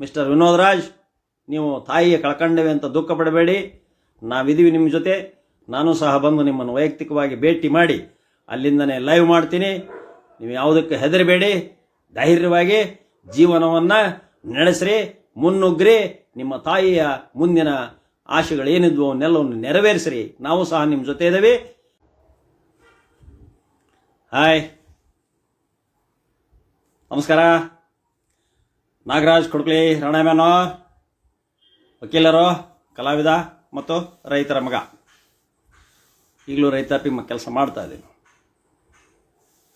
Mister Vinod Raj ನೀವು ತಾಯಿಯ ಕಳ್ಕೊಂಡೇವೆ ಅಂತ ದುಃಖ ಪಡಬೇಡಿ. ನಾವಿದ್ದೀವಿ ನಿಮ್ಮ ಜೊತೆ. ನಾನು ಸಹ ಬಂದು ನಿಮ್ಮನ್ನು ವೈಯಕ್ತಿಕವಾಗಿ ಭೇಟಿ ಮಾಡಿ ಅಲ್ಲಿಂದನೇ ಲೈವ್ ಮಾಡ್ತೀನಿ. ನೀವು ಯಾವುದಕ್ಕೆ ಹೆದರಬೇಡಿ. ಧೈರ್ಯವಾಗಿ ಜೀವನವನ್ನು ನಡೆಸ್ರಿ, ಮುನ್ನುಗ್ರಿ. ನಿಮ್ಮ ತಾಯಿಯ ಮುಂದಿನ ಆಶೆಗಳು ಏನಿದ್ವು ಅವನ್ನೆಲ್ಲವನ್ನು ನೆರವೇರಿಸ್ರಿ. ನಾವು ಸಹ ನಿಮ್ಮ ಜೊತೆ ಇದ್ದೇವೆ. ಹಾಯ್. ನಮಸ್ಕಾರ. ನಾಗರಾಜ್ ಕೊಡ್ಕಲಿ ರಣಮ್ಯಾನೋ ವಕೀಲರು, ಕಲಾವಿದ ಮತ್ತು ರೈತರ ಮಗ. ಈಗಲೂ ರೈತಾಪಿ ಮ ಕೆಲಸ ಮಾಡ್ತಾ ಇದ್ದೀನಿ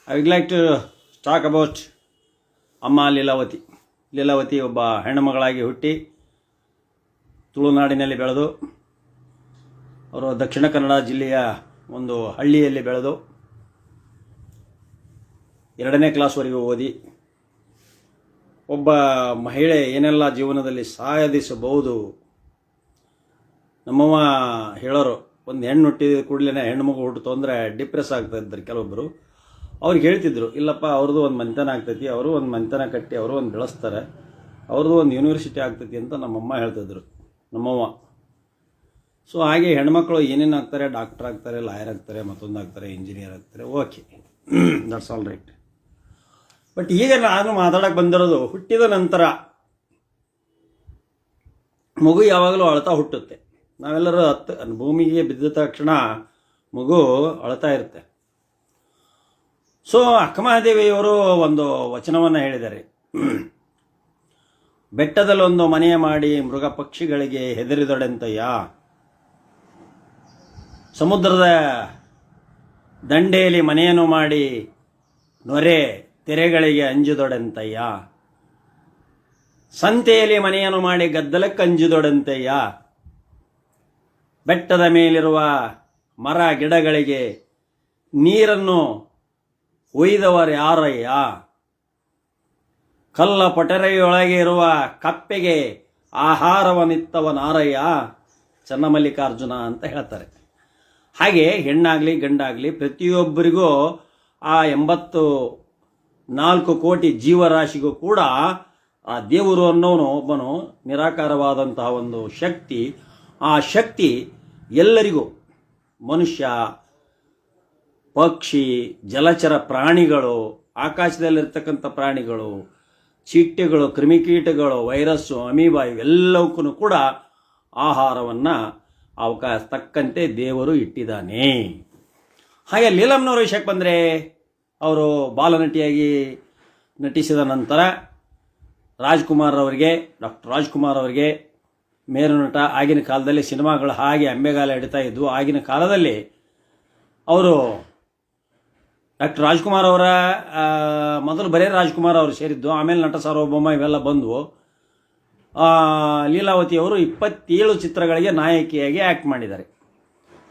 I would like to talk about ಅಮ್ಮ ಲೀಲಾವತಿ. ಲೀಲಾವತಿ ಒಬ್ಬ ಹೆಣ್ಣುಮಗಳಾಗಿ ಹುಟ್ಟಿ ತುಳುನಾಡಿನಲ್ಲಿ ಬೆಳೆದು, ಅವರು ದಕ್ಷಿಣ ಕನ್ನಡ ಜಿಲ್ಲೆಯ ಒಂದು ಹಳ್ಳಿಯಲ್ಲಿ ಬೆಳೆದು, ಎರಡನೇ ಕ್ಲಾಸ್ವರೆಗೂ ಓದಿ ಒಬ್ಬ ಮಹಿಳೆ ಏನೆಲ್ಲ ಜೀವನದಲ್ಲಿ ಸಾಧಿಸಬಹುದು ನಮ್ಮವ್ವ ಹೇಳೋರು, ಒಂದು ಹೆಣ್ಣು ಹುಟ್ಟಿದ ಕೂಡಲೇ ಹೆಣ್ಣು ಮಗು ಹುಟ್ಟಿತು ಅಂದರೆ ಡಿಪ್ರೆಸ್ ಆಗ್ತಾ ಇದ್ದಾರೆ ಕೆಲವೊಬ್ಬರು ಅವ್ರಿಗೆ ಹೇಳ್ತಿದ್ರು, ಇಲ್ಲಪ್ಪ ಅವ್ರದ್ದು ಒಂದು ಮನೆತನ ಆಗ್ತೈತಿ, ಅವರು ಒಂದು ಮನೆತನ ಕಟ್ಟಿ, ಅವರು ಒಂದು ಬೆಳೆಸ್ತಾರೆ ಅವ್ರದ್ದು ಒಂದು ಯೂನಿವರ್ಸಿಟಿ ಆಗ್ತೈತಿ ಅಂತ ನಮ್ಮಮ್ಮ ಹೇಳ್ತಿದ್ರು, ನಮ್ಮವ್ವ. ಸೊ ಹಾಗೆ ಹೆಣ್ಮಕ್ಳು ಏನೇನು ಆಗ್ತಾರೆ? ಡಾಕ್ಟರ್ ಆಗ್ತಾರೆ ಲಾಯರ್ ಆಗ್ತಾರೆ, ಮತ್ತೊಂದು ಆಗ್ತಾರೆ ಇಂಜಿನಿಯರ್ ಆಗ್ತಾರೆ okay that's all right but ಈಗ ನಾನು ಮಾತಾಡಕ್ಕೆ ಬಂದಿರೋದು ಹುಟ್ಟಿದ ನಂತರ. ಮಗು ಯಾವಾಗಲೂ ಅಳ್ತಾ ಹುಟ್ಟುತ್ತೆ. ನಾವೆಲ್ಲರೂ ಹತ್ತು ಭೂಮಿಗೆ ಬಿದ್ದ ತಕ್ಷಣ ಮಗು ಅಳ್ತಾ ಇರುತ್ತೆ. ಸೊ ಅಕ್ಕಮಹಾದೇವಿಯವರು ಒಂದು ವಚನವನ್ನು ಹೇಳಿದ್ದಾರೆ. ಬೆಟ್ಟದಲ್ಲೊಂದು ಮನೆ ಮಾಡಿ ಮೃಗ ಪಕ್ಷಿಗಳಿಗೆ ಹೆದರಿದೊಡೆಂತಯ್ಯ. ಸಮುದ್ರದ ದಂಡೆಯಲ್ಲಿ ಮನೆಯನ್ನು ಮಾಡಿ ನೊರೆ ತೆರೆಗಳಿಗೆ ಅಂಜುದೊಡಂತಯ್ಯ ಸಂತೆಯಲ್ಲಿ ಮನೆಯನ್ನು ಮಾಡಿ ಗದ್ದಲಕ್ಕೆ ಅಂಜುದೊಡಂತಯ್ಯ ಬೆಟ್ಟದ ಮೇಲಿರುವ ಮರ ಗಿಡಗಳಿಗೆ ನೀರನ್ನು ಒಯ್ದವರು ಯಾರಯ್ಯ? ಕಲ್ಲ ಪೊಟರೆಯೊಳಗೆ ಇರುವ ಕಪ್ಪೆಗೆ ಆಹಾರವನ್ನಿತ್ತವನಾರಯ್ಯ? ಚನ್ನಮಲ್ಲಿಕಾರ್ಜುನ ಅಂತ ಹೇಳ್ತಾರೆ. ಹಾಗೆ ಹೆಣ್ಣಾಗಲಿ ಗಂಡಾಗಲಿ ಪ್ರತಿಯೊಬ್ಬರಿಗೂ ಆ ಎಂಬತ್ತು ನಾಲ್ಕು ಕೋಟಿ ಜೀವರಾಶಿಗೂ ಕೂಡ ಆ ದೇವರು ಅನ್ನೋನು ಒಬ್ಬನು ನಿರಾಕಾರವಾದಂತಹ ಒಂದು ಶಕ್ತಿ. ಆ ಶಕ್ತಿ ಎಲ್ಲರಿಗೂ, ಮನುಷ್ಯ, ಪಕ್ಷಿ, ಜಲಚರ ಪ್ರಾಣಿಗಳು, ಆಕಾಶದಲ್ಲಿರ್ತಕ್ಕಂಥ ಪ್ರಾಣಿಗಳು, ಚಿಟ್ಟೆಗಳು, ಕ್ರಿಮಿಕೀಟಗಳು, ವೈರಸ್ಸು, ಅಮೀಬಾ, ಇವೆಲ್ಲವಕ್ಕೂ ಕೂಡ ಆಹಾರವನ್ನು ಅವಕಾಶ ತಕ್ಕಂತೆ ದೇವರು ಇಟ್ಟಿದ್ದಾನೆ. ಹಾಗೆ ಲೀಲಮ್ನವರು ವಿಷಯಕ್ಕೆ ಬಂದರೆ ಅವರು ಬಾಲನಟಿಯಾಗಿ ನಟಿಸಿದ ನಂತರ ರಾಜ್ಕುಮಾರ್ ಅವರಿಗೆ, ಡಾಕ್ಟರ್ ರಾಜ್ಕುಮಾರ್ ಅವರಿಗೆ ಮೇರುನಟ ಆಗಿನ ಕಾಲದಲ್ಲಿ ಸಿನಿಮಾಗಳು ಹಾಗೆ ಅಂಬೆಗಾಲ ಹಿಡಿತಾ ಇದ್ವು ಆಗಿನ ಕಾಲದಲ್ಲಿ ಅವರು ಡಾಕ್ಟರ್ ರಾಜ್ಕುಮಾರ್ ಅವರ ಮೊದಲು ಬರೇ ರಾಜ್ಕುಮಾರ್ ಅವರು ಸೇರಿದ್ದು, ಆಮೇಲೆ ನಟ ಸಾರ್ವಭೌಮ ಇವೆಲ್ಲ ಬಂದವು. ಲೀಲಾವತಿ ಅವರು ಇಪ್ಪತ್ತೇಳು ಚಿತ್ರಗಳಿಗೆ ನಾಯಕಿಯಾಗಿ ಆ್ಯಕ್ಟ್ ಮಾಡಿದ್ದಾರೆ.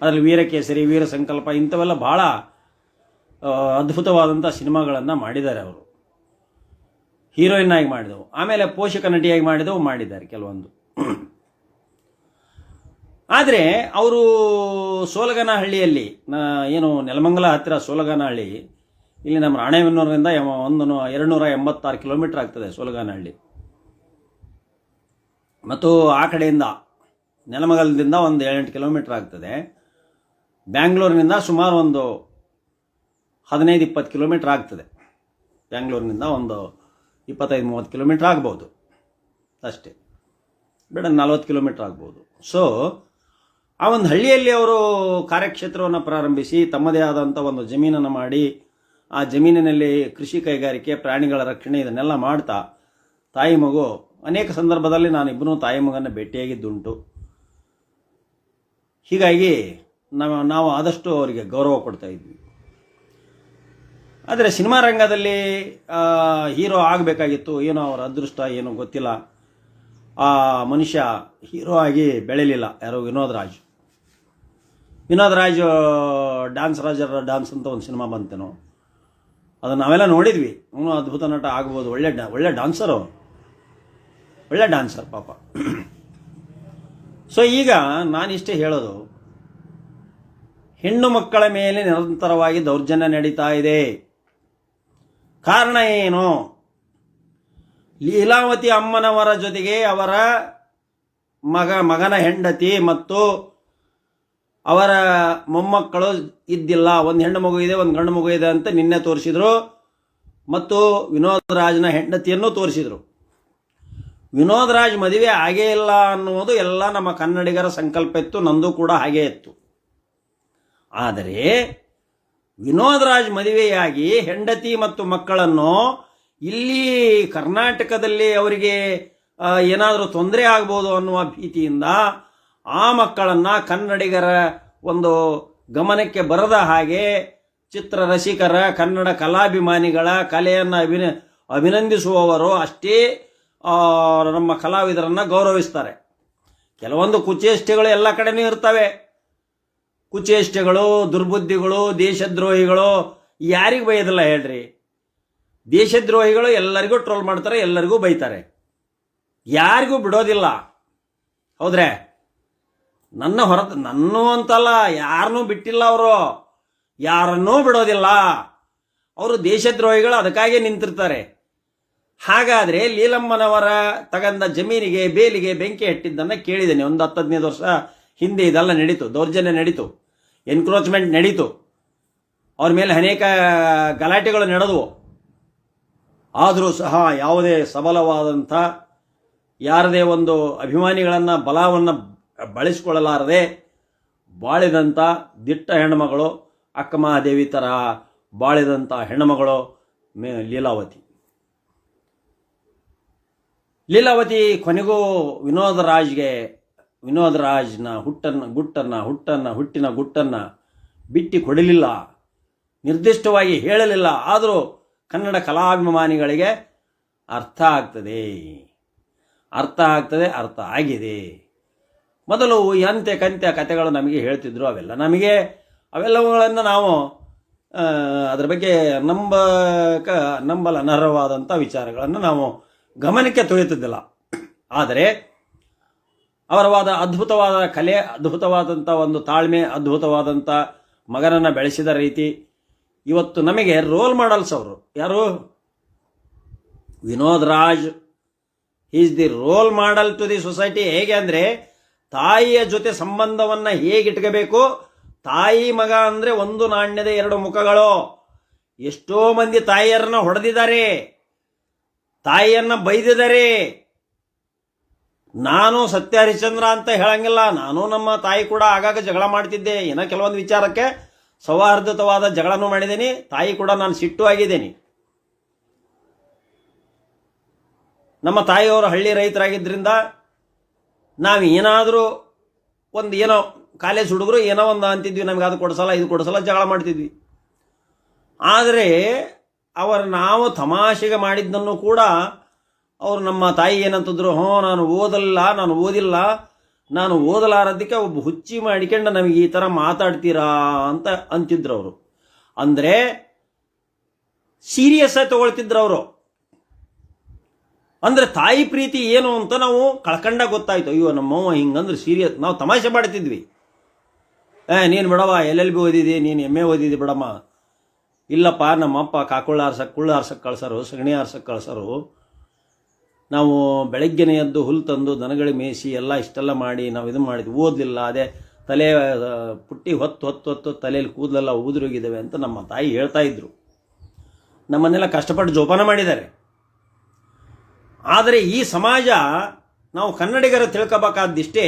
ಅದರಲ್ಲಿ ವೀರಕೇಸರಿ ವೀರ ಸಂಕಲ್ಪ ಇಂಥವೆಲ್ಲ ಭಾಳ ಅದ್ಭುತವಾದಂಥ ಸಿನಿಮಾಗಳನ್ನು ಮಾಡಿದ್ದಾರೆ ಅವರು. ಹೀರೋಯಿನ್ ಆಗಿ ಮಾಡಿದವು. ಆಮೇಲೆ ಪೋಷಕ ನಟಿಯಾಗಿ ಮಾಡಿದವು ಮಾಡಿದ್ದಾರೆ ಕೆಲವೊಂದು. ಆದರೆ ಅವರು ಸೋಲಗನಹಳ್ಳಿಯಲ್ಲಿ ಏನು ನೆಲಮಂಗಲ ಹತ್ತಿರ ಸೋಲಗನಹಳ್ಳಿ, ಇಲ್ಲಿ ನಮ್ಮ ರಾಣೆಬೆನ್ನೂರಿನಿಂದ ಒಂದು ಎರಡುನೂರ ಎಂಬತ್ತಾರು ಕಿಲೋಮೀಟರ್ ಆಗ್ತದೆ ಸೋಲಗನಹಳ್ಳಿ. ಮತ್ತು ಆ ಕಡೆಯಿಂದ ನೆಲಮಂಗಲದಿಂದ ಒಂದು ಏಳೆಂಟು ಕಿಲೋಮೀಟರ್ ಆಗ್ತದೆ. ಬ್ಯಾಂಗ್ಳೂರಿನಿಂದ ಸುಮಾರು ಒಂದು ಹದಿನೈದು ಇಪ್ಪತ್ತು ಕಿಲೋಮೀಟ್ರ್ ಆಗ್ತದೆ. ಬ್ಯಾಂಗ್ಳೂರಿನಿಂದ ಒಂದು ಇಪ್ಪತ್ತೈದು, ಮೂವತ್ತು ಕಿಲೋಮೀಟ್ರ್ ಆಗ್ಬೋದು. ಅಷ್ಟೇ. ಬೇಡ, ನಲ್ವತ್ತು ಕಿಲೋಮೀಟ್ರ್ ಆಗ್ಬೋದು. ಸೊ ಆ ಒಂದು ಹಳ್ಳಿಯಲ್ಲಿ ಅವರು ಕಾರ್ಯಕ್ಷೇತ್ರವನ್ನು ಪ್ರಾರಂಭಿಸಿ, ತಮ್ಮದೇ ಆದಂಥ ಒಂದು ಜಮೀನನ್ನು ಮಾಡಿ, ಆ ಜಮೀನಿನಲ್ಲಿ ಕೃಷಿ ಕೈಗಾರಿಕೆ, ಪ್ರಾಣಿಗಳ ರಕ್ಷಣೆ ಇದನ್ನೆಲ್ಲ ಮಾಡ್ತಾ, ತಾಯಿ ಮಗು, ಅನೇಕ ಸಂದರ್ಭದಲ್ಲಿ ನಾನು ಇಬ್ಬರೂ ತಾಯಿ ಮಗನ ಭೇಟಿಯಾಗಿದ್ದುಂಟು. ಹೀಗಾಗಿ ನಾವು ನಾವು ಆದಷ್ಟು ಅವರಿಗೆ ಗೌರವ ಕೊಡ್ತಾ ಇದ್ವಿ. ಆದರೆ ಸಿನಿಮಾ ರಂಗದಲ್ಲಿ ಹೀರೋ ಆಗಬೇಕಾಗಿತ್ತು, ಏನೋ ಅವರ ಅದೃಷ್ಟ ಏನೋ ಗೊತ್ತಿಲ್ಲ. ಆ ಮನುಷ್ಯ ಹೀರೋ ಆಗಿ ಬೆಳೆಯಲಿಲ್ಲ ಯಾರೋ? ವಿನೋದ್ ರಾಜ್. ವಿನೋದ್ ರಾಜ್ ಡ್ಯಾನ್ಸ್ ರಾಜರ ಡ್ಯಾನ್ಸ್ ಅಂತ ಒಂದು ಸಿನಿಮಾ ಬಂತೇನೋ ಅದನ್ನು ನಾವೆಲ್ಲ ನೋಡಿದ್ವಿ. ಅವನು ಅದ್ಭುತ ನಟ ಆಗ್ಬೋದು. ಒಳ್ಳೆ ಡ್ಯಾ ಒಳ್ಳೆ ಡ್ಯಾನ್ಸರು ಒಳ್ಳೆ ಡಾನ್ಸರ್ ಪಾಪ. ಸೊ ಈಗ ನಾನಿಷ್ಟೇ ಹೇಳೋದು. ಹೆಣ್ಣು ಮಕ್ಕಳ ಮೇಲೆ ನಿರಂತರವಾಗಿ ದೌರ್ಜನ್ಯ ನಡೀತಾ ಇದೆ. ಕಾರಣ ಏನು? ಲೀಲಾವತಿ ಅಮ್ಮನವರ ಜೊತೆಗೆ ಅವರ ಮಗ, ಮಗನ ಹೆಂಡತಿ ಮತ್ತು ಅವರ ಮೊಮ್ಮಕ್ಕಳು ಇದ್ದಿಲ್ಲ. ಒಂದು ಹೆಣ್ಣು ಮಗು ಇದೆ, ಒಂದು ಗಂಡು ಮಗು ಇದೆ ಅಂತ ನಿನ್ನೆ ತೋರಿಸಿದ್ರು. ಮತ್ತು ವಿನೋದ್ ರಾಜ್ನ ಹೆಂಡತಿಯನ್ನು ತೋರಿಸಿದರು. ವಿನೋದ್ ರಾಜ್ ಮದುವೆ ಆಗೇ ಇಲ್ಲ ಅನ್ನುವುದು ಎಲ್ಲ ನಮ್ಮ ಕನ್ನಡಿಗರ ಸಂಕಲ್ಪ ಇತ್ತು, ನಂದು ಕೂಡ ಹಾಗೇ ಇತ್ತು. ಆದರೆ ವಿನೋದ್ ರಾಜ್ ಮದುವೆಯಾಗಿ ಹೆಂಡತಿ ಮತ್ತು ಮಕ್ಕಳನ್ನು ಇಲ್ಲಿ ಕರ್ನಾಟಕದಲ್ಲಿ ಅವರಿಗೆ ಏನಾದರೂ ತೊಂದರೆ ಆಗ್ಬೋದು ಅನ್ನುವ ಭೀತಿಯಿಂದ ಆ ಮಕ್ಕಳನ್ನು ಕನ್ನಡಿಗರ ಒಂದು ಗಮನಕ್ಕೆ ಬರದ ಹಾಗೆ ಚಿತ್ರ ರಸಿಕರ, ಕನ್ನಡ ಕಲಾಭಿಮಾನಿಗಳ ಕಲೆಯನ್ನು ಅಭಿನ, ಅಭಿನಂದಿಸುವವರು ಅಷ್ಟೇ ನಮ್ಮ ಕಲಾವಿದರನ್ನು ಗೌರವಿಸ್ತಾರೆ. ಕೆಲವೊಂದು ಕುಚೇಷ್ಟೆಗಳು ಎಲ್ಲ ಕಡೆಯೂ ಇರ್ತವೆ. ಕುಚೇಷ್ಟೆಗಳು, ದುರ್ಬುದ್ಧಿಗಳು, ದೇಶದ್ರೋಹಿಗಳು, ಯಾರಿಗೆ ಬೈಯೋದಿಲ್ಲ ಹೇಳ್ರಿ. ದೇಶದ್ರೋಹಿಗಳು ಎಲ್ಲರಿಗೂ ಟ್ರೋಲ್ ಮಾಡ್ತಾರೆ, ಎಲ್ಲರಿಗೂ ಬೈತಾರೆ. ಯಾರಿಗೂ ಬಿಡೋದಿಲ್ಲ. ಹೌದ್ರೆ? ನನ್ನ ಹೊರತು ನನ್ನೂ ಅಂತಲ್ಲ ಯಾರನ್ನೂ ಬಿಟ್ಟಿಲ್ಲ ಅವರು. ಯಾರನ್ನೂ ಬಿಡೋದಿಲ್ಲ. ಅವರು ದೇಶದ್ರೋಹಿಗಳು ಅದಕ್ಕಾಗಿ ನಿಂತಿರ್ತಾರೆ. ಹಾಗಾದರೆ ಲೀಲಮ್ಮನವರ ತಗಂದ ಜಮೀನಿಗೆ, ಬೇಲಿಗೆ ಬೆಂಕಿ ಹಟ್ಟಿದ್ದನ್ನು ಕೇಳಿದ್ದೇನೆ. ಒಂದು ಹತ್ತು ಹದಿನೈದು ವರ್ಷ ಹಿಂದೆ ಇದೆಲ್ಲ ನಡೀತು, ದೌರ್ಜನ್ಯ ನಡೀತು. ಎನ್ಕ್ರೋಚ್ಮೆಂಟ್ ನಡೀತು. ಅವ್ರ ಮೇಲೆ ಅನೇಕ ಗಲಾಟೆಗಳು ನಡೆದವು. ಆದರೂ ಸಹ ಯಾವುದೇ ಸಬಲವಾದಂಥ, ಯಾರದೇ ಒಂದು ಅಭಿಮಾನಿಗಳನ್ನು, ಬಲವನ್ನು ಬಳಸಿಕೊಳ್ಳಲಾರದೆ, ಬಾಳಿದಂಥ ದಿಟ್ಟ ಹೆಣ್ಮಗಳು ಅಕ್ಕಮಹಾದೇವಿ ಥರ ಬಾಳಿದಂಥ ಹೆಣ್ಮಗಳು ಮೇ ಲೀಲಾವತಿ. ಲೀಲಾವತಿ ಕೊನೆಗೂ ವಿನೋದ್ ರಾಜ್ಗೆ ವಿನೋದ್ ರಾಜ್ನ ಹುಟ್ಟನ್ನು, ಗುಟ್ಟನ್ನು, ಹುಟ್ಟನ್ನು, ಹುಟ್ಟಿನ ಗುಟ್ಟನ್ನು ಬಿಟ್ಟು ಕೊಡಲಿಲ್ಲ. ನಿರ್ದಿಷ್ಟವಾಗಿ ಹೇಳಲಿಲ್ಲ. ಆದರೂ ಕನ್ನಡ ಕಲಾಭಿಮಾನಿಗಳಿಗೆ ಅರ್ಥ ಆಗ್ತದೆ. ಅರ್ಥ ಆಗ್ತದೆ, ಅರ್ಥ ಆಗಿದೆ. ಮೊದಲು ಎಂತೆ ಕಂತೆ ಕಥೆಗಳು ನಮಗೆ ಹೇಳ್ತಿದ್ರು, ಅವೆಲ್ಲ ನಮಗೆ, ಅವೆಲ್ಲವುಗಳನ್ನು ನಾವು ಅದರ ಬಗ್ಗೆ ನಂಬಕ ನಂಬಲನರ್ಹವಾದಂಥ ವಿಚಾರಗಳನ್ನು ನಾವು ಗಮನಕ್ಕೆ ತೊಳೆಯುತ್ತಿದ್ದಿಲ್ಲ ಆದರೆ ಅವರವಾದ ಅದ್ಭುತವಾದ ಕಲೆ ಅದ್ಭುತವಾದಂಥ ಒಂದು ತಾಳ್ಮೆ ಅದ್ಭುತವಾದಂಥ ಮಗನನ್ನು ಬೆಳೆಸಿದ ರೀತಿ ಇವತ್ತು ನಮಗೆ ರೋಲ್ ಮಾಡಲ್ಸ್ ಅವರು. ಯಾರು? Vinod Raj. Is the role model to the society ಹೇಗೆ ಅಂದರೆ, ತಾಯಿಯ ಜೊತೆ ಸಂಬಂಧವನ್ನು ಹೇಗೆ ಇಟ್ಕೋಬೇಕು? ತಾಯಿ ಮಗ ಅಂದರೆ ಒಂದು ನಾಣ್ಯದ ಎರಡು ಮುಖಗಳು. ಎಷ್ಟೋ ಮಂದಿ ತಾಯಿಯರನ್ನ ಹೊಡೆದಿದ್ದಾರೆ. ತಾಯಿಯನ್ನ ಬೈದಿದ್ದಾರೆ. ನಾನು ಸತ್ಯ ಹರಿಶ್ಚಂದ್ರ ಅಂತ ಹೇಳಂಗಿಲ್ಲ. ನಾನು ನಮ್ಮ ತಾಯಿ ಕೂಡ ಆಗಾಗ ಜಗಳ ಮಾಡ್ತಿದ್ದೆ. ಏನೋ ಕೆಲವೊಂದು ವಿಚಾರಕ್ಕೆ ಸೌಹಾರ್ದತವಾದ ಜಗಳನೂ ಮಾಡಿದ್ದೀನಿ. ತಾಯಿ ಕೂಡ ನಾನು ಸಿಟ್ಟು ಆಗಿದ್ದೀನಿ. ನಮ್ಮ ತಾಯಿಯವರು ಹಳ್ಳಿ ರೈತರಾಗಿದ್ದರಿಂದ ನಾವು ಏನಾದರೂ ಒಂದು ಏನೋ ಕಾಲೇಜ್ ಹುಡುಗರು ಏನೋ ಒಂದು ಅಂತಿದ್ವಿ. ನಮಗೆ ಅದು ಕೊಡಿಸಲ್ಲ, ಇದು ಕೊಡಿಸಲ್ಲ ಜಗಳ ಮಾಡ್ತಿದ್ವಿ. ಆದರೆ ಅವರು ನಾವು ತಮಾಷೆಗೆ ಮಾಡಿದ್ದನ್ನು ಕೂಡ ಅವರು ನಮ್ಮ ತಾಯಿ ಏನಂತಿದ್ರು, ಹ್ಞೂ, ನಾನು ಓದಲ್ಲ ನಾನು ಓದಿಲ್ಲ, ನಾನು ಓದಲಾರದಕ್ಕೆ ಒಬ್ಬ ಹುಚ್ಚಿ ಮಾಡಿಕೊಂಡು ನಮಗೆ ಈ ಥರ ಮಾತಾಡ್ತೀರಾ ಅಂತ ಅಂತಿದ್ರು ಅವರು. ಅಂದರೆ ಸೀರಿಯಸ್ ಆಗಿ ತಗೊಳ್ತಿದ್ರು ಅವರು. ಅಂದರೆ ತಾಯಿ ಪ್ರೀತಿ ಏನು ಅಂತ ನಾವು ಕಳ್ಕಂಡ ಗೊತ್ತಾಯ್ತು. ಅಯ್ಯೋ, ನಮ್ಮವ್ವ ಹಿಂಗಂದ್ರೆ ಸೀರಿಯಸ್ ನಾವು ತಮಾಷೆ ಮಾಡ್ತಿದ್ವಿ. ಏ, ನೀನು ಬಿಡವ ಎಲ್ ಎಲ್ ಬಿ ಓದಿದಿ, ನೀನು ಎಂ ಎ ಓದಿದಿ ಬಿಡಮ್ಮ. ಇಲ್ಲಪ್ಪ, ನಮ್ಮಪ್ಪ ಕಾಕುಳ್ಳ ಆರ್ಸಕ್ಕೆ ಕುಳ್ಳು ಆರ್ಸಕ್ಕೆ ಕಳ್ಸರು, ಸಗಣಿ ಆರ್ಸಕ್ಕೆ ಕಳ್ಸರು. ನಾವು ಬೆಳಗ್ಗೆನೇ ಎದ್ದು ಹುಲ್ಲು ತಂದು ದನಗಳಿಗೆ ಮೇಯಿಸಿ ಎಲ್ಲ ಇಷ್ಟೆಲ್ಲ ಮಾಡಿ ನಾವು ಇದು ಮಾಡಿದ್ವಿ. ಓದಲಿಲ್ಲ, ಅದೇ ತಲೆ ಪುಟ್ಟಿ ಹೊತ್ತು ಹೊತ್ತು ಹೊತ್ತು ತಲೆಯಲ್ಲಿ ಕೂದಲೆಲ್ಲ ಉದುರೋಗಿದ್ದಾವೆ ಅಂತ ನಮ್ಮ ತಾಯಿ ಹೇಳ್ತಾ ಇದ್ರು. ನಮ್ಮನ್ನೆಲ್ಲ ಕಷ್ಟಪಟ್ಟು ಜೋಪಾನ ಮಾಡಿದ್ದಾರೆ. ಆದರೆ ಈ ಸಮಾಜ ನಾವು ಕನ್ನಡಿಗರ ತಿಳ್ಕೋಬೇಕಾದಿಷ್ಟೇ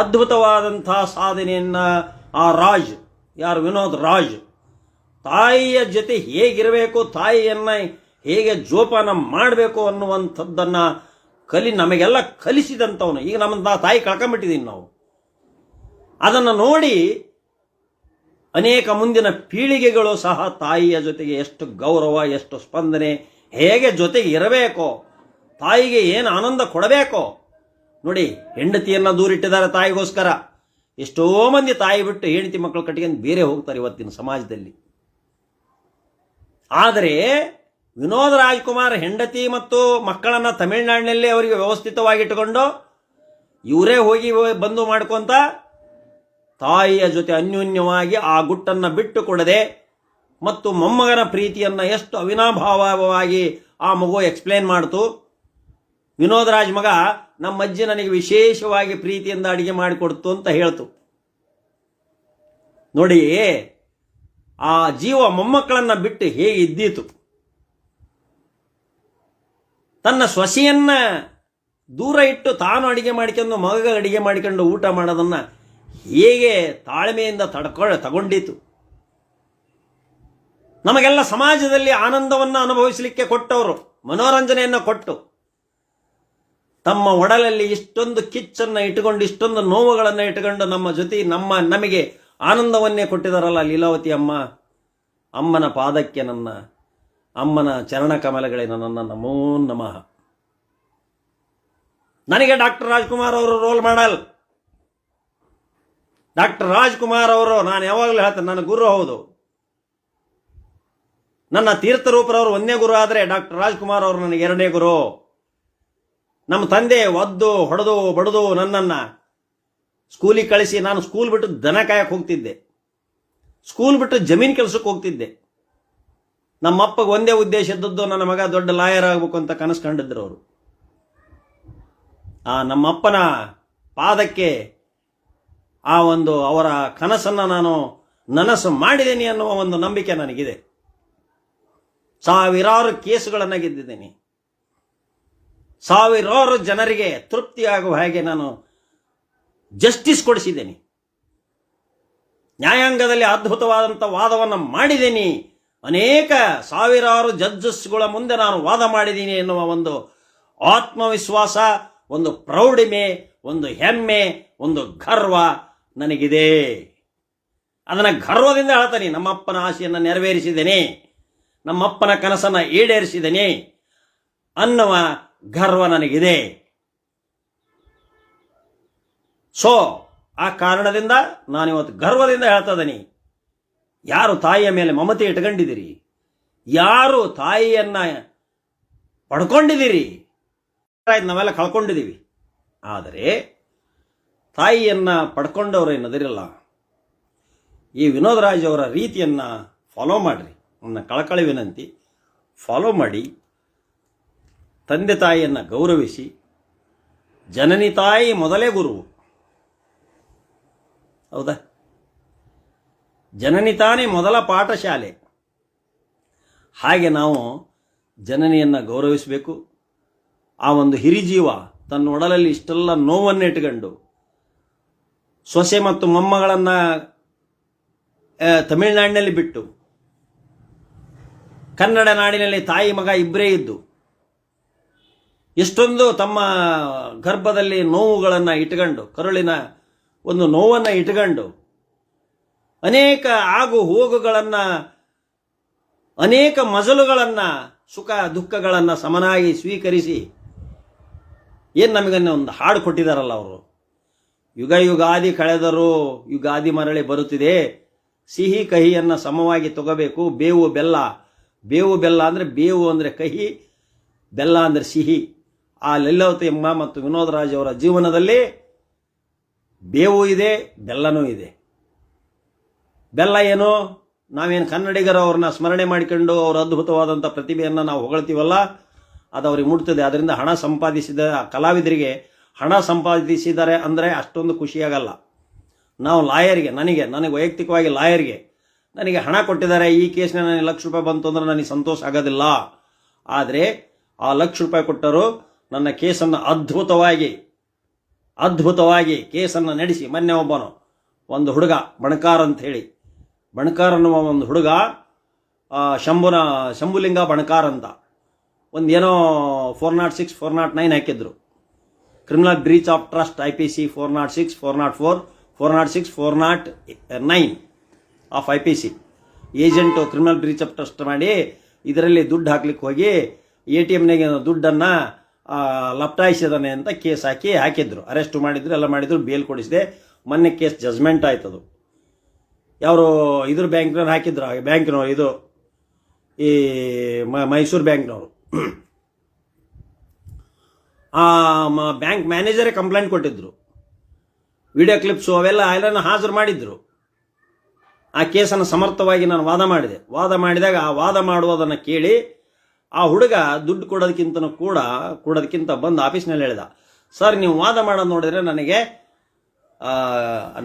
ಅದ್ಭುತವಾದಂಥ ಸಾಧನೆಯನ್ನು ಆ ರಾಜ್, ಯಾರು, ವಿನೋದ್ ರಾಜ್ ತಾಯಿಯ ಜೊತೆ ಹೇಗಿರಬೇಕು ತಾಯಿಯನ್ನು ಹೇಗೆ ಜೋಪಾನ ಮಾಡಬೇಕು ಅನ್ನುವಂಥದ್ದನ್ನು ಕಲಿ ನಮಗೆಲ್ಲ ಕಲಿಸಿದಂಥವನು. ಈಗ ನಮ್ಮ ತಾಯಿ ಕಳ್ಕೊಂಬಿಟ್ಟಿದ್ದೀನಿ ನಾವು. ಅದನ್ನು ನೋಡಿ ಅನೇಕ ಮುಂದಿನ ಪೀಳಿಗೆಗಳು ಸಹ ತಾಯಿಯ ಜೊತೆಗೆ ಎಷ್ಟು ಗೌರವ, ಎಷ್ಟು ಸ್ಪಂದನೆ, ಹೇಗೆ ಜೊತೆಗೆ ಇರಬೇಕೋ, ತಾಯಿಗೆ ಏನು ಆನಂದ ಕೊಡಬೇಕೋ, ನೋಡಿ ಹೆಂಡತಿಯನ್ನು ದೂರಿಟ್ಟಿದ್ದಾರೆ ತಾಯಿಗೋಸ್ಕರ. ಎಷ್ಟೋ ಮಂದಿ ತಾಯಿ ಬಿಟ್ಟು ಹೆಂಡತಿ ಮಕ್ಕಳು ಕಟ್ಟಿಗೆ ಬೇರೆ ಹೋಗ್ತಾರೆ ಇವತ್ತಿನ ಸಮಾಜದಲ್ಲಿ. ಆದರೆ ವಿನೋದ್ ರಾಜ್ಕುಮಾರ್ ಹೆಂಡತಿ ಮತ್ತು ಮಕ್ಕಳನ್ನು ತಮಿಳುನಾಡಿನಲ್ಲಿ ಅವರಿಗೆ ವ್ಯವಸ್ಥಿತವಾಗಿಟ್ಟುಕೊಂಡು ಇವರೇ ಹೋಗಿ ಬಂದು ಮಾಡ್ಕೊಂತ ತಾಯಿಯ ಜೊತೆ ಅನ್ಯೋನ್ಯವಾಗಿ ಆ ಗುಟ್ಟನ್ನು ಬಿಟ್ಟು ಕೊಡದೆ ಮತ್ತು ಮೊಮ್ಮಗನ ಪ್ರೀತಿಯನ್ನು ಎಷ್ಟು ಅವಿನಾಭಾವವಾಗಿ ಆ ಮಗು ಎಕ್ಸ್ಪ್ಲೇನ್ ಮಾಡ್ತು. ವಿನೋದ್ ರಾಜ್ ಮಗ ನಮ್ಮ ಅಜ್ಜಿ ನನಗೆ ವಿಶೇಷವಾಗಿ ಪ್ರೀತಿಯಿಂದ ಅಡಿಗೆ ಮಾಡಿಕೊಡ್ತು ಅಂತ ಹೇಳ್ತು. ನೋಡಿ, ಆ ಜೀವ ಮೊಮ್ಮಕ್ಕಳನ್ನ ಬಿಟ್ಟು ಹೇಗೆ ಇದ್ದೀತು? ತನ್ನ ಸೊಸೆಯನ್ನ ದೂರ ಇಟ್ಟು ತಾನು ಅಡಿಗೆ ಮಾಡಿಕೊಂಡು ಮಗ ಅಡಿಗೆ ಮಾಡಿಕೊಂಡು ಊಟ ಮಾಡೋದನ್ನ ಹೇಗೆ ತಾಳ್ಮೆಯಿಂದ ತಡ್ಕೊಳ್ಳ ತಗೊಂಡಿತು. ನಮಗೆಲ್ಲ ಸಮಾಜದಲ್ಲಿ ಆನಂದವನ್ನು ಅನುಭವಿಸಲಿಕ್ಕೆ ಕೊಟ್ಟವರು, ಮನೋರಂಜನೆಯನ್ನು ಕೊಟ್ಟು. ತಮ್ಮ ಒಡಲಲ್ಲಿ ಇಷ್ಟೊಂದು ಕಿಚ್ಚನ್ನು ಇಟ್ಟುಕೊಂಡು, ಇಷ್ಟೊಂದು ನೋವುಗಳನ್ನು ಇಟ್ಟುಕೊಂಡು ನಮ್ಮ ಜೊತೆ ನಮ್ಮ, ನಮಗೆ ಆನಂದವನ್ನೇ ಕೊಟ್ಟಿದಾರಲ್ಲ ಲೀಲಾವತಿ ಅಮ್ಮ. ಅಮ್ಮನ ಪಾದಕ್ಕೆ ನನ್ನ ಅಮ್ಮನ ಚರಣ ಕಮಲಗಳೇ ನನ್ನ ನಮೋ ನಮಃ. ನನಗೆ ಡಾಕ್ಟರ್ ರಾಜ್ಕುಮಾರ್ ಅವರು ರೋಲ್ ಮಾಡಲ್. ಡಾಕ್ಟರ್ ರಾಜ್ಕುಮಾರ್ ಅವರು, ನಾನು ಯಾವಾಗಲೂ ಹೇಳ್ತೇನೆ, ನನ್ನ ಗುರು ಹೌದು. ನನ್ನ ತೀರ್ಥರೂಪರವರು ಒಂದೇ ಗುರು ಆದರೆ ಡಾಕ್ಟರ್ ರಾಜ್ಕುಮಾರ್ ಅವರು ನನಗೆ ಎರಡನೇ ಗುರು. ನಮ್ಮ ತಂದೆ ಒದ್ದು, ಹೊಡೆದು, ಬಡದು ನನ್ನನ್ನು ಸ್ಕೂಲಿಗೆ ಕಳಿಸಿ ನಾನು ಸ್ಕೂಲ್ ಬಿಟ್ಟು ದನ ಕಾಯಕ್ಕೆ ಹೋಗ್ತಿದ್ದೆ. ಸ್ಕೂಲ್ ಬಿಟ್ಟು ಜಮೀನು ಕೆಲಸಕ್ಕೆ ಹೋಗ್ತಿದ್ದೆ. ನಮ್ಮಪ್ಪಗೆ ಒಂದೇ ಉದ್ದೇಶ ಇದ್ದದ್ದು ನನ್ನ ಮಗ ದೊಡ್ಡ ಲಾಯರ್ ಆಗಬೇಕು ಅಂತ ಕನಸು ಕಂಡಿದ್ರು ಅವರು. ಆ ನಮ್ಮಪ್ಪನ ಪಾದಕ್ಕೆ ಆ ಒಂದು ಅವರ ಕನಸನ್ನು ನಾನು ನನಸು ಮಾಡಿದ್ದೀನಿ ಅನ್ನುವ ಒಂದು ನಂಬಿಕೆ ನನಗಿದೆ. ಸಾವಿರಾರು ಕೇಸುಗಳನ್ನು ಗೆದ್ದಿದ್ದೀನಿ. ಸಾವಿರಾರು ಜನರಿಗೆ ತೃಪ್ತಿಯಾಗುವ ಹಾಗೆ ನಾನು ಜಸ್ಟಿಸ್ ಕೊಡಿಸಿದ್ದೇನೆ. ನ್ಯಾಯಾಂಗದಲ್ಲಿ ಅದ್ಭುತವಾದಂಥ ವಾದವನ್ನು ಮಾಡಿದ್ದೀನಿ. ಅನೇಕ ಸಾವಿರಾರು ಜಡ್ಜಸ್ಗಳ ಮುಂದೆ ನಾನು ವಾದ ಮಾಡಿದ್ದೀನಿ ಎನ್ನುವ ಒಂದು ಆತ್ಮವಿಶ್ವಾಸ, ಒಂದು ಪ್ರೌಢಿಮೆ, ಒಂದು ಹೆಮ್ಮೆ, ಒಂದು ಗರ್ವ ನನಗಿದೆ. ಅದನ್ನು ಗರ್ವದಿಂದ ಹೇಳ್ತಾನೆ. ನಮ್ಮಪ್ಪನ ಆಸೆಯನ್ನು ನೆರವೇರಿಸಿದ್ದೇನೆ. ನಮ್ಮಪ್ಪನ ಕನಸನ್ನು ಈಡೇರಿಸಿದ್ದೇನೆ ಅನ್ನುವ ಗರ್ವ ನನಗಿದೆ. ಸೊ ಆ ಕಾರಣದಿಂದ ನಾನಿವತ್ತು ಗರ್ವದಿಂದ ಹೇಳ್ತಾ ಇದ್ದೀನಿ. ಯಾರು ತಾಯಿಯ ಮೇಲೆ ಮಮತೆ ಇಟ್ಕೊಂಡಿದ್ದೀರಿ? ಯಾರು ತಾಯಿಯನ್ನ ಪಡ್ಕೊಂಡಿದ್ದೀರಿ? ನಾವೆಲ್ಲ ಕಳ್ಕೊಂಡಿದ್ದೀವಿ. ಆದರೆ, ತಾಯಿಯನ್ನ ಪಡ್ಕೊಂಡವರು ಏನದಿರಲ್ಲ ಈ ವಿನೋದ್ ರಾಜ್ ಅವರ ರೀತಿಯನ್ನ ಫಾಲೋ ಮಾಡಿರಿ. ನನ್ನ ಕಳಕಳಿ ವಿನಂತಿ ಫಾಲೋ ಮಾಡಿ, ತಂದೆ ತಾಯಿಯನ್ನು ಗೌರವಿಸಿ, ಜನನಿ ತಾಯಿ ಮೊದಲೇ ಗುರು. ಹೌದಾ? ಜನನಿ ತಾನೇ ಮೊದಲ ಪಾಠಶಾಲೆ. ಹಾಗೆ ನಾವು ಜನನಿಯನ್ನು ಗೌರವಿಸಬೇಕು. ಆ ಒಂದು ಹಿರಿಜೀವ ತನ್ನ ಒಡಲಲ್ಲಿ ಇಷ್ಟೆಲ್ಲ ನೋವನ್ನು ಇಟ್ಕೊಂಡು ಸೊಸೆ ಮತ್ತು ಮೊಮ್ಮಗಳನ್ನು ತಮಿಳುನಾಡಿನಲ್ಲಿ ಬಿಟ್ಟು, ಕನ್ನಡ ನಾಡಿನಲ್ಲಿ ತಾಯಿ ಮಗ ಇಬ್ಬರೇ ಇದ್ದು, ಎಷ್ಟೊಂದು ತಮ್ಮ ಗರ್ಭದಲ್ಲಿ ನೋವುಗಳನ್ನು ಇಟ್ಕೊಂಡು, ಕರುಳಿನ ಒಂದು ನೋವನ್ನು ಇಟ್ಕೊಂಡು ಅನೇಕ ಆಗು ಹೋಗುಗಳನ್ನು, ಅನೇಕ ಮಜಲುಗಳನ್ನು, ಸುಖ ದುಃಖಗಳನ್ನು ಸಮನಾಗಿ ಸ್ವೀಕರಿಸಿ, ಏನು ನಮಗನ್ನ ಒಂದು ಹಾಡು ಕೊಟ್ಟಿದ್ದಾರಲ್ಲ ಅವರು. ಯುಗ ಯುಗಾದಿ ಕಳೆದರು ಯುಗಾದಿ ಮರಳಿ ಬರುತ್ತಿದೆ. ಸಿಹಿ ಕಹಿಯನ್ನು ಸಮವಾಗಿ ತಗೋಬೇಕು. ಬೇವು ಬೆಲ್ಲ. ಬೇವು ಬೆಲ್ಲ ಅಂದರೆ ಬೇವು ಅಂದರೆ ಕಹಿ, ಬೆಲ್ಲ ಅಂದರೆ ಸಿಹಿ. ಆ ಲಲ್ಲವತಿ ಎಂಬ ಮತ್ತು ವಿನೋದ್ ರಾಜ್ ಅವರ ಜೀವನದಲ್ಲಿ ಬೇವು ಇದೆ, ಬೆಲ್ಲನೂ ಇದೆ. ಬೆಲ್ಲ ಏನು? ನಾವೇನು ಕನ್ನಡಿಗರು ಅವ್ರನ್ನ ಸ್ಮರಣೆ ಮಾಡಿಕೊಂಡು ಅವ್ರ ಅದ್ಭುತವಾದಂಥ ಪ್ರತಿಭೆಯನ್ನು ನಾವು ಹೊಗಳ್ತೀವಲ್ಲ, ಅದು ಅವ್ರಿಗೆ ಮುಟ್ತದೆ. ಅದರಿಂದ ಹಣ ಸಂಪಾದಿಸಿದ ಕಲಾವಿದರಿಗೆ ಹಣ ಸಂಪಾದಿಸಿದ್ದಾರೆ ಅಂದರೆ ಅಷ್ಟೊಂದು ಖುಷಿಯಾಗಲ್ಲ. ನಾವು ಲಾಯರ್ಗೆ, ನನಗೆ ನನಗೆ ವೈಯಕ್ತಿಕವಾಗಿ ಲಾಯರ್ಗೆ ನನಗೆ ಹಣ ಕೊಟ್ಟಿದ್ದಾರೆ, ಈ ಕೇಸ್ನ ನನಗೆ ಲಕ್ಷ ರೂಪಾಯಿ ಬಂತು ಅಂದ್ರೆ ನನಗೆ ಸಂತೋಷ ಆಗೋದಿಲ್ಲ. ಆದರೆ ಆ ಲಕ್ಷ ರೂಪಾಯಿ ಕೊಟ್ಟರು ನನ್ನ ಕೇಸನ್ನು ಅದ್ಭುತವಾಗಿ ಅದ್ಭುತವಾಗಿ ಕೇಸನ್ನು ನಡೆಸಿ, ಮೊನ್ನೆ ಒಬ್ಬನು, ಒಂದು ಹುಡುಗ, ಬಣಕಾರ ಅಂತ ಹೇಳಿ ಬಣಕಾರ್ ಅನ್ನುವ ಒಂದು ಹುಡುಗ ಶಂಭುನ, ಶಂಭುಲಿಂಗ ಬಣಕಾರ್ ಅಂತ. ಒಂದು ಏನೋ four nought six four nought nine ಹಾಕಿದ್ರು. Criminal breach of trust I P C four nought six four nought four four nought six four nought nine of I P C agent criminal breach of trust ಮಾಡಿ ಇದರಲ್ಲಿ ದುಡ್ಡು ಹಾಕ್ಲಿಕ್ಕೆ ಹೋಗಿ A T ಎಮ್ನಾಗೆ ದುಡ್ಡನ್ನು ಲಪ್ಟಾಯಿಸಿದಾನೆ ಅಂತ case ಹಾಕಿ ಹಾಕಿದ್ರು. Arrest ಮಾಡಿದ್ರು, ಎಲ್ಲ ಮಾಡಿದ್ರು ಬೇಲ್ ಕೊಡಿಸಿದೆ. ಮೊನ್ನೆ ಕೇಸ್ ಜಜ್ಮೆಂಟ್ ಆಯ್ತದು. ಯಾರು ಇದ್ರ ಬ್ಯಾಂಕ್ನವ್ರು ಹಾಕಿದ್ರು ಬ್ಯಾಂಕ್ನವ್ರು ಇದು, ಈ ಮೈಸೂರು ಬ್ಯಾಂಕ್ನವರು. ಆ ಬ್ಯಾಂಕ್ ಮ್ಯಾನೇಜರೇ ಕಂಪ್ಲೇಂಟ್ ಕೊಟ್ಟಿದ್ರು. ವಿಡಿಯೋ ಕ್ಲಿಪ್ಸು ಅವೆಲ್ಲ ಎಲ್ಲ ಹಾಜರು ಮಾಡಿದ್ರು. ಆ ಕೇಸನ್ನು ಸಮರ್ಥವಾಗಿ ನಾನು ವಾದ ಮಾಡಿದೆ. ವಾದ ಮಾಡಿದಾಗ ಆ ವಾದ ಮಾಡುವುದನ್ನು ಕೇಳಿ ಆ ಹುಡುಗ ದುಡ್ಡು ಕೊಡೋದಕ್ಕಿಂತನೂ ಕೂಡ ಕೊಡೋದಕ್ಕಿಂತ ಬಂದು ಆಫೀಸ್ನಲ್ಲಿ ಹೇಳಿದ, ಸರ್, ನೀವು ವಾದ ಮಾಡೋದು ನೋಡಿದ್ರೆ ನನಗೆ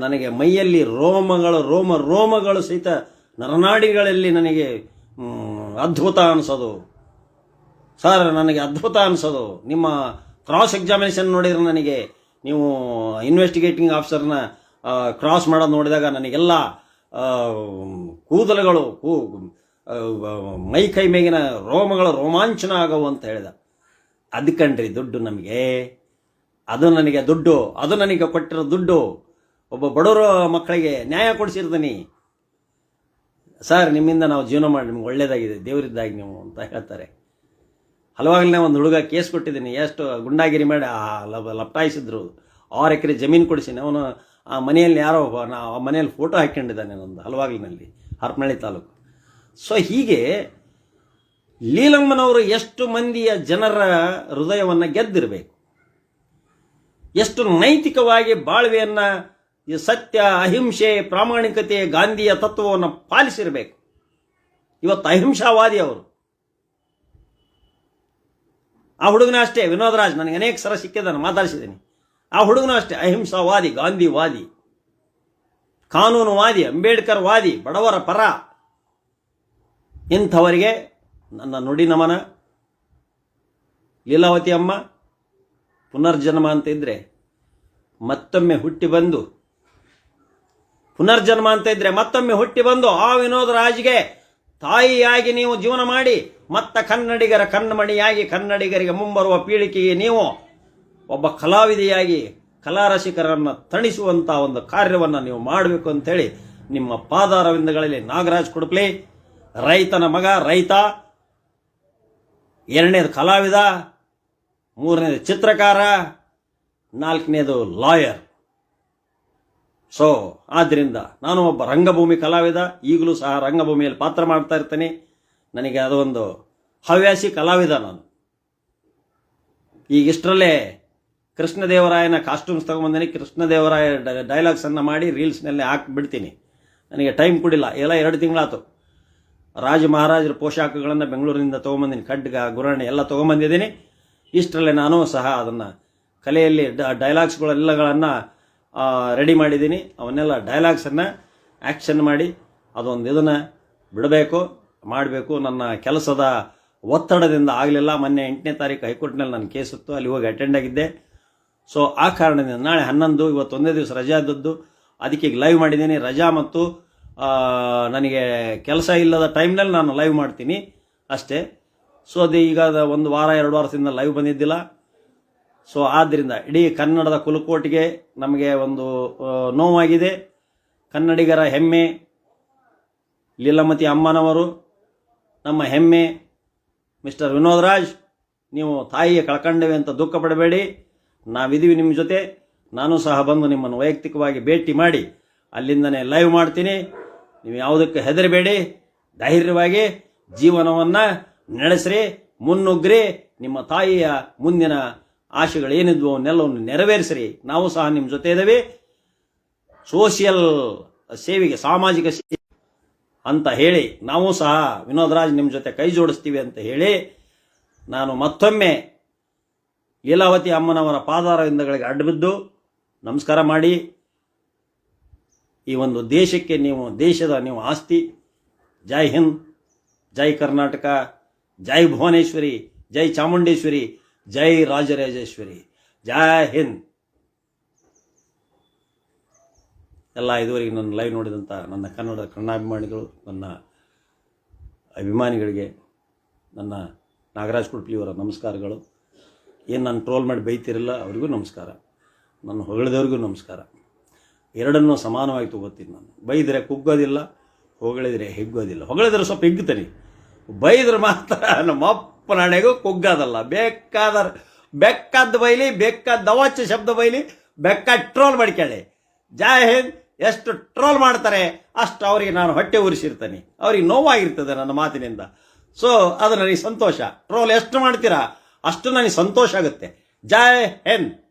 ನನಗೆ ಮೈಯಲ್ಲಿ ರೋಮಗಳು, ರೋಮ ರೋಮಗಳು ಸಹಿತ ನರನಾಡಿಗಳಲ್ಲಿ ನನಗೆ ಅದ್ಭುತ ಅನಿಸೋದು. ಸರ್, ನನಗೆ ಅದ್ಭುತ ಅನಿಸೋದು. ನಿಮ್ಮ ಕ್ರಾಸ್ ಎಕ್ಸಾಮಿನೇಷನ್ ನೋಡಿದ್ರೆ ನನಗೆ ನೀವು ಇನ್ವೆಸ್ಟಿಗೇಟಿಂಗ್ ಆಫೀಸರ್ನ ಕ್ರಾಸ್ ಮಾಡೋದು ನೋಡಿದಾಗ ನನಗೆಲ್ಲ ಕೂದಲುಗಳು, ಕೂ ಮೈ ಕೈ ಮೇಗಿನ ರೋಮಗಳು ರೋಮಾಂಚನ ಆಗವು ಅಂತ ಹೇಳಿದ. ಅದು ಕಣ್ರಿ ದುಡ್ಡು ನಮಗೆ. ಅದು ನನಗೆ ದುಡ್ಡು, ಅದು ನನಗೆ ಕೊಟ್ಟಿರೋ ದುಡ್ಡು. ಒಬ್ಬ ಬಡವರ ಮಕ್ಕಳಿಗೆ ನ್ಯಾಯ ಕೊಡಿಸಿರ್ತೀನಿ. ಸರ್, ನಿಮ್ಮಿಂದ ನಾವು ಜೀವನ ಮಾಡಿ ನಿಮ್ಗೆ ಒಳ್ಳೇದಾಗಿದೆ, ದೇವರಿದ್ದಾಗಿ ನೀವು ಅಂತ ಹೇಳ್ತಾರೆ. ಹಲವಾಗಲೇ ಒಂದು ಹುಡುಗ ಕೇಸ್ ಕೊಟ್ಟಿದ್ದೀನಿ. ಎಷ್ಟು ಗುಂಡಾಗಿರಿ ಮಾಡಿ ಲಪಟಾಯಿಸಿದ್ರು. ಆರು ಎಕರೆ ಜಮೀನು ಕೊಡಿಸಿನಿ. ಅವನು ಆ ಮನೆಯಲ್ಲಿ ಯಾರೋ ನಾ ಆ ಮನೆಯಲ್ಲಿ ಫೋಟೋ ಹಾಕ್ಕೊಂಡಿದ್ದಾನೆ ಒಂದು ಹಲವಾಗಲಿನಲ್ಲಿ, ಹರಪನಹಳ್ಳಿ ತಾಲೂಕು. ಸೊ ಹೀಗೆ ಲೀಲಮ್ಮನವರು ಎಷ್ಟು ಮಂದಿಯ ಜನರ ಹೃದಯವನ್ನು ಗೆದ್ದಿರಬೇಕು? ಎಷ್ಟು ನೈತಿಕವಾಗಿ ಬಾಳ್ವೆಯನ್ನ ಈ ಸತ್ಯ, ಅಹಿಂಸೆ, ಪ್ರಾಮಾಣಿಕತೆ, ಗಾಂಧಿಯ ತತ್ವವನ್ನು ಪಾಲಿಸಿರಬೇಕು. ಇವತ್ತು ಅಹಿಂಸಾವಾದಿ ಅವರು. ಆ ಹುಡುಗನ ಅಷ್ಟೇ, ವಿನೋದ್ ರಾಜ್, ನನಗೆ ಅನೇಕ ಸಲ ಸಿಕ್ಕಿದ್ದಾನೆ ಮಾತಾಡಿಸಿದ್ದೀನಿ. ಆ ಹುಡುಗನ ಅಷ್ಟೇ, ಅಹಿಂಸಾವಾದಿ, ಗಾಂಧಿವಾದಿ, ಕಾನೂನುವಾದಿ ಅಂಬೇಡ್ಕರ್ ವಾದಿ ಬಡವರ ಪರ. ಇಂಥವರಿಗೆ ನನ್ನ ನುಡಿ ನಮನ. ಲೀಲಾವತಿ ಅಮ್ಮ ಪುನರ್ಜನ್ಮ ಅಂತ ಇದ್ರೆ ಮತ್ತೊಮ್ಮೆ ಹುಟ್ಟಿ ಬಂದು, ಪುನರ್ಜನ್ಮ ಅಂತ ಇದ್ರೆ ಮತ್ತೊಮ್ಮೆ ಹುಟ್ಟಿ ಬಂದು ಆ ವಿನೋದ ರಾಜ್ಗೆ ತಾಯಿಯಾಗಿ ನೀವು ಜೀವನ ಮಾಡಿ, ಮತ್ತ ಕನ್ನಡಿಗರ ಕಣ್ಮಣಿಯಾಗಿ ಕನ್ನಡಿಗರಿಗೆ ಮುಂಬರುವ ಪೀಳಿಗೆಗೆ ನೀವು ಒಬ್ಬ ಕಲಾವಿದೆಯಾಗಿ ಕಲಾರಸಿಕರನ್ನು ತಣಿಸುವಂಥ ಒಂದು ಕಾರ್ಯವನ್ನು ನೀವು ಮಾಡಬೇಕು ಅಂತೇಳಿ ನಿಮ್ಮ ಪಾದಾರವಿಂದಗಳಲ್ಲಿ ನಾಗರಾಜ್ ಕೊಡಪ್ಲಿ, ರೈತನ ಮಗ ರೈತ, ಎರಡನೇದು ಕಲಾವಿದ ಮೂರನೇದು ಚಿತ್ರಕಾರ, ನಾಲ್ಕನೇದು ಲಾಯರ್. ಸೊ ಆದ್ದರಿಂದ ನಾನು ಒಬ್ಬ ರಂಗಭೂಮಿ ಕಲಾವಿದ, ಈಗಲೂ ಸಹ ರಂಗಭೂಮಿಯಲ್ಲಿ ಪಾತ್ರ ಮಾಡ್ತಾ ಇರ್ತೇನೆ. ನನಗೆ ಅದೊಂದು ಹವ್ಯಾಸಿ ಕಲಾವಿದ ನಾನು. ಈಗ ಇಷ್ಟರಲ್ಲೇ ಕೃಷ್ಣದೇವರಾಯನ ಕಾಸ್ಟ್ಯೂಮ್ಸ್ ತೊಗೊಂಬಂದಿನಿ ಕೃಷ್ಣದೇವರಾಯ ಡೈಲಾಗ್ಸನ್ನು ಮಾಡಿ ರೀಲ್ಸ್ನಲ್ಲಿ ಹಾಕ್ಬಿಡ್ತೀನಿ. ನನಗೆ ಟೈಮ್ ಕೊಡಿಲ್ಲ. ಎಲ್ಲ ಎರಡು ತಿಂಗಳಾತು. ರಾಜ ಮಹಾರಾಜರ ಪೋಷಾಕಗಳನ್ನು ಬೆಂಗಳೂರಿನಿಂದ ತೊಗೊಂಬಂದಿನಿ ಖಡ್ಗ, ಗುರಾಣಿ ಎಲ್ಲ ತೊಗೊಂಬಂದಿದ್ದೀನಿ ಇಷ್ಟರಲ್ಲೇ ನಾನು ಸಹ ಅದನ್ನು ಕಲೆಯಲ್ಲಿ ಡ ಡೈಲಾಗ್ಸ್ಗಳೆಲ್ಲಗಳನ್ನು ರೆಡಿ ಮಾಡಿದ್ದೀನಿ. ಅವನ್ನೆಲ್ಲ ಡೈಲಾಗ್ಸನ್ನು ಆ್ಯಕ್ಷನ್ ಮಾಡಿ ಅದೊಂದು ಇದನ್ನು ಬಿಡಬೇಕು, ಮಾಡಬೇಕು. ನನ್ನ ಕೆಲಸದ ಒತ್ತಡದಿಂದ ಆಗಲಿಲ್ಲ. ಮೊನ್ನೆ ಎಂಟನೇ ತಾರೀಕು ಹೈಕೋರ್ಟ್ನಲ್ಲಿ ನನ್ನ ಕೇಸ್ ಇತ್ತು. ಅಲ್ಲಿ ಹೋಗಿ ಅಟೆಂಡ್ ಆಗಿದ್ದೆ. ಸೊ ಆ ಕಾರಣದಿಂದ ನಾಳೆ ಹನ್ನೊಂದು ಇವತ್ತು ಒಂದೇ ದಿವಸ ರಜಾ ಇದ್ದದ್ದು. ಅದಕ್ಕೆ ಈಗ ಲೈವ್ ಮಾಡಿದ್ದೀನಿ. ರಜಾ ಮತ್ತು ನನಗೆ ಕೆಲಸ ಇಲ್ಲದ ಟೈಮ್ನಲ್ಲಿ ನಾನು ಲೈವ್ ಮಾಡ್ತೀನಿ. ಅಷ್ಟೇ. ಸೊ ಅದು ಈಗ ಒಂದು ವಾರ, ಎರಡು ವಾರದಿಂದ ಲೈವ್ ಬಂದಿದ್ದಿಲ್ಲ. ಸೊ ಆದ್ದರಿಂದ ಇಡೀ ಕನ್ನಡದ ಕುಲಕೋಟಿಗೆ ನಮಗೆ ಒಂದು ನೋವಾಗಿದೆ. ಕನ್ನಡಿಗರ ಹೆಮ್ಮೆ, ಲೀಲಾಮತಿ ಅಮ್ಮನವರು, ನಮ್ಮ ಹೆಮ್ಮೆ. ಮಿಸ್ಟರ್ ವಿನೋದ್ ರಾಜ್, ನೀವು ತಾಯಿಯ ಕಳ್ಕೊಂಡೇವೆ ಅಂತ ದುಃಖ ಪಡಬೇಡಿ. ನಾವಿದ್ದೀವಿ ನಿಮ್ಮ ಜೊತೆ. ನಾನು ಸಹ ಬಂದು ನಿಮ್ಮನ್ನು ವೈಯಕ್ತಿಕವಾಗಿ ಭೇಟಿ ಮಾಡಿ ಅಲ್ಲಿಂದನೇ ಲೈವ್ ಮಾಡ್ತೀನಿ. ನೀವು ಯಾವುದಕ್ಕೆ ಹೆದರಬೇಡಿ. ಧೈರ್ಯವಾಗಿ ಜೀವನವನ್ನು ನಡೆಸ್ರಿ ಮುನ್ನುಗ್ರಿ ನಿಮ್ಮ ತಾಯಿಯ ಮುಂದಿನ ಆಶೆಗಳೇನಿದ್ವು ಅವನ್ನೆಲ್ಲವನ್ನು ನೆರವೇರಿಸ್ರಿ. ನಾವು ಸಹ ನಿಮ್ಮ ಜೊತೆ ಇದ್ದೇವೆ ಸೋಷಿಯಲ್ ಸೇವೆಗೆ, ಸಾಮಾಜಿಕ ಸೇವೆ ಅಂತ ಹೇಳಿ, ನಾವು ಸಹ ವಿನೋದ್ ರಾಜ್ ನಿಮ್ಮ ಜೊತೆ ಕೈ ಜೋಡಿಸ್ತೀವಿ ಅಂತ ಹೇಳಿ, ನಾನು ಮತ್ತೊಮ್ಮೆ ಲೀಲಾವತಿ ಅಮ್ಮನವರ ಪಾದಾರವಿಂದಗಳಿಗೆ ಅಡ್ಡಬಿದ್ದು ನಮಸ್ಕಾರ ಮಾಡಿ. ಈ ಒಂದು ದೇಶಕ್ಕೆ ನೀವು, ದೇಶದ ನೀವು ಆಸ್ತಿ. ಜೈ ಹಿಂದ್, ಜೈ ಕರ್ನಾಟಕ. ಜೈ ಭುವನೇಶ್ವರಿ, ಜೈ ಚಾಮುಂಡೇಶ್ವರಿ, ಜೈ ರಾಜರಾಜೇಶ್ವರಿ. ಜೈ ಹಿಂದ್. ಎಲ್ಲ ಇದುವರೆಗೆ ನನ್ನ ಲೈವ್ ನೋಡಿದಂಥ ನನ್ನ ಕನ್ನಡದ ಕನ್ನಡಾಭಿಮಾನಿಗಳು, ನನ್ನ ಅಭಿಮಾನಿಗಳಿಗೆ ನನ್ನ ನಾಗರಾಜ್ ಕುಡ್ಪಿಯವರ ನಮಸ್ಕಾರಗಳು. ಏನು ನಾನು ಟ್ರೋಲ್ ಮಾಡಿ ಬೈತಿರಲ್ಲ, ಅವರಿಗೂ ನಮಸ್ಕಾರ. ನನ್ನ ಹೊಗಳಿದವ್ರಿಗೂ ನಮಸ್ಕಾರ. ಎರಡನ್ನೂ ಸಮಾನವಾಗಿ ತಗೋತೀನಿ ನಾನು. ಬೈದರೆ ಕುಗ್ಗೋದಿಲ್ಲ, ಹೊಗಳಿದ್ರೆ ಹೆಗ್ಗೋದಿಲ್ಲ. ಹೊಗಳಿದ್ರೆ ಸ್ವಲ್ಪ ಹಿಗ್ತಾನೆ ಬೈದ್ರೆ ಮಾತ್ರ ನಮ್ಮ ಅಪ್ಪನಾಣೆಗೂ ಕುಗ್ಗೋದಲ್ಲ. ಬೇಕಾದ ಬೆಕ್ಕದ್ದು ಬೈಲಿ, ಬೇಕಾದ ದವಾಚ ಶಬ್ದ ಬೈಲಿ ಬೆಕ್ಕ ಟ್ರೋಲ್ ಮಾಡ್ಕೊಳ್ಳಿ ಜೈ ಹಿಂದ್, ಎಷ್ಟು ಟ್ರೋಲ್ ಮಾಡ್ತಾರೆ, ಅಷ್ಟು ಅವರಿಗೆ ನಾನು ಹೊಟ್ಟೆ ಉರಿಸಿರ್ತೇನೆ. ಅವ್ರಿಗೆ ನೋವಾಗಿರ್ತದೆ ನನ್ನ ಮಾತಿನಿಂದ. ಸೊ ಅದು ನನಗೆ ಸಂತೋಷ. ಟ್ರೋಲ್ ಎಷ್ಟು ಮಾಡ್ತೀರಾ, ಅಷ್ಟು ನನಗೆ ಸಂತೋಷ ಆಗುತ್ತೆ. ಜೈ ಹಿಂದ್.